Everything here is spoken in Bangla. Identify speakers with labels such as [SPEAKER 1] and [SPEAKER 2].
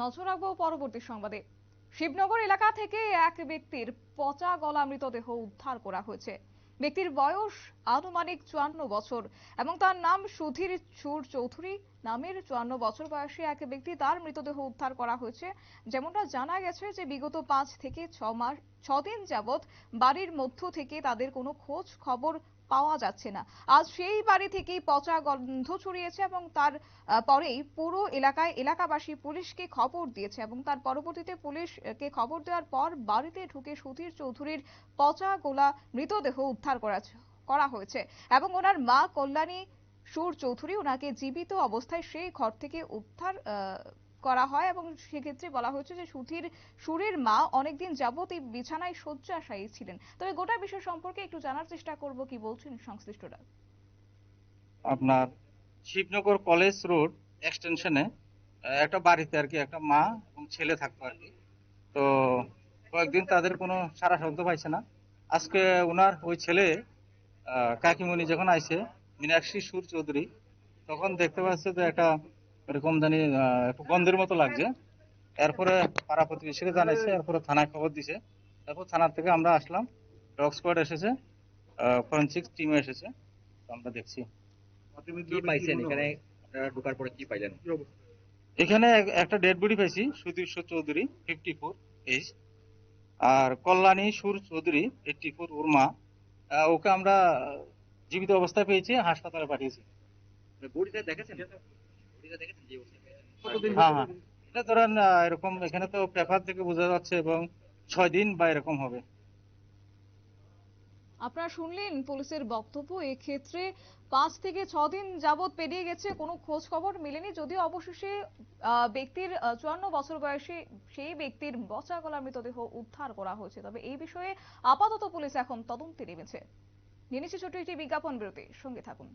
[SPEAKER 1] নজর রাখব পরবর্তী সংবাদে। শিবনগর এলাকা থেকে এক ব্যক্তির পচা গলা মৃতদেহ উদ্ধার করা হয়েছে। ব্যক্তির বয়স আনুমানিক চুয়ান্ন বছর এবং তার নাম সুধীর সুর চৌধুরী নামের চুয়ান্ন বছর বয়সী এক ব্যক্তি তার মৃতদেহ উদ্ধার করা হয়েছে। যেমনটা জানা গেছে যে বিগত পাঁচ থেকে ছ মাস ছদিন যাবৎ বাড়ির মধ্য থেকে তাদের কোনো খোঁজ খবর পাওয়া যাচ্ছে না। আজ সেই বাড়ি থেকেই পচা গন্ধ ছড়িয়েছে এবং তার পরেই পুরো এলাকায় এলাকাবাসী পুলিশকে খবর দিয়েছে এবং তার পরবর্তীতে পুলিশকে খবর দেওয়ার পর বাড়িতে ঢুকে সুধীর চৌধুরীর পচা গোলা মৃতদেহ উদ্ধার করা হয়েছে এবং ওনার মা কল্যাণী সুর চৌধুরী ওনাকে জীবিত অবস্থায় সেই ঘর থেকে উদ্ধার করা হয় এবং সেক্ষেত্রে বলা হয়েছে যে সুধীর সুরের মা অনেকদিন যাবত এই বিছানায় শয্যাশায়ী ছিলেন। তবে গোটা বিষয় সম্পর্কে একটু জানার চেষ্টা করব কি বলছেন সংশ্লিষ্টরা।
[SPEAKER 2] আপনার শিবনগর কলেজ রোড এক্সটেনশনে একটা বাড়িতে আর কি একটা মা এবং ছেলে থাকতো আর কি। তো কয়েকদিন তাদের কোনো সারা শব্দ পাইছে না। আজকে ওনার ওই ছেলে কাকিমণি যখন আইছে, মীনাক্ষী সুর চৌধুরী, তখন দেখতে পাচ্ছে যে একটা এরকম জানি একটু গন্ধের মতো লাগছে। এরপরে পাড়া প্রতিবেশীকে জানাইছে এরপরে থানায় খবর দিছে। তারপর থানার থেকে আমরা আসলাম ডগ স্কোয়াড এসেছে ফরেন্সিক টিম এসেছে আমরা দেখছি।
[SPEAKER 3] কি পাইছেন? এখানে আপনারা ঢোকার পরে কি পাইলেন?
[SPEAKER 2] এখানে একটা ডেড বডি পাইছি Sudhir Sur Chowdhury fifty four age আর কল্যাণী সুর চৌধুরী এইটটি ফোর ওর মা। আহ, ওকে আমরা জীবিত অবস্থায় পেয়েছি হাসপাতালে পাঠিয়েছি।
[SPEAKER 3] বডিটা দেখেছেন?
[SPEAKER 2] হ্যাঁ হ্যাঁ। এটা ধরেন এরকম এখানে তো পেপার থেকে বোঝা যাচ্ছে এবং ছয় দিন বা এরকম হবে।
[SPEAKER 1] আপনারা শুনলেন পুলিশের বক্তব্য এক্ষেত্রে পাঁচ থেকে ছ দিন যাবৎ পেরিয়ে গেছে কোনো খোঁজ খবর মেলেনি যদিও অবশেষে আহ, ব্যক্তির চুয়ান্ন বছর বয়সী সেই ব্যক্তির বচা গলা মৃতদেহ উদ্ধার করা হয়েছে। তবে এই বিষয়ে আপাতত পুলিশ এখন তদন্তে নেমেছে। নিয়ে নিচ্ছে ছোট্ট একটি বিজ্ঞাপন বিরতি সঙ্গে থাকুন।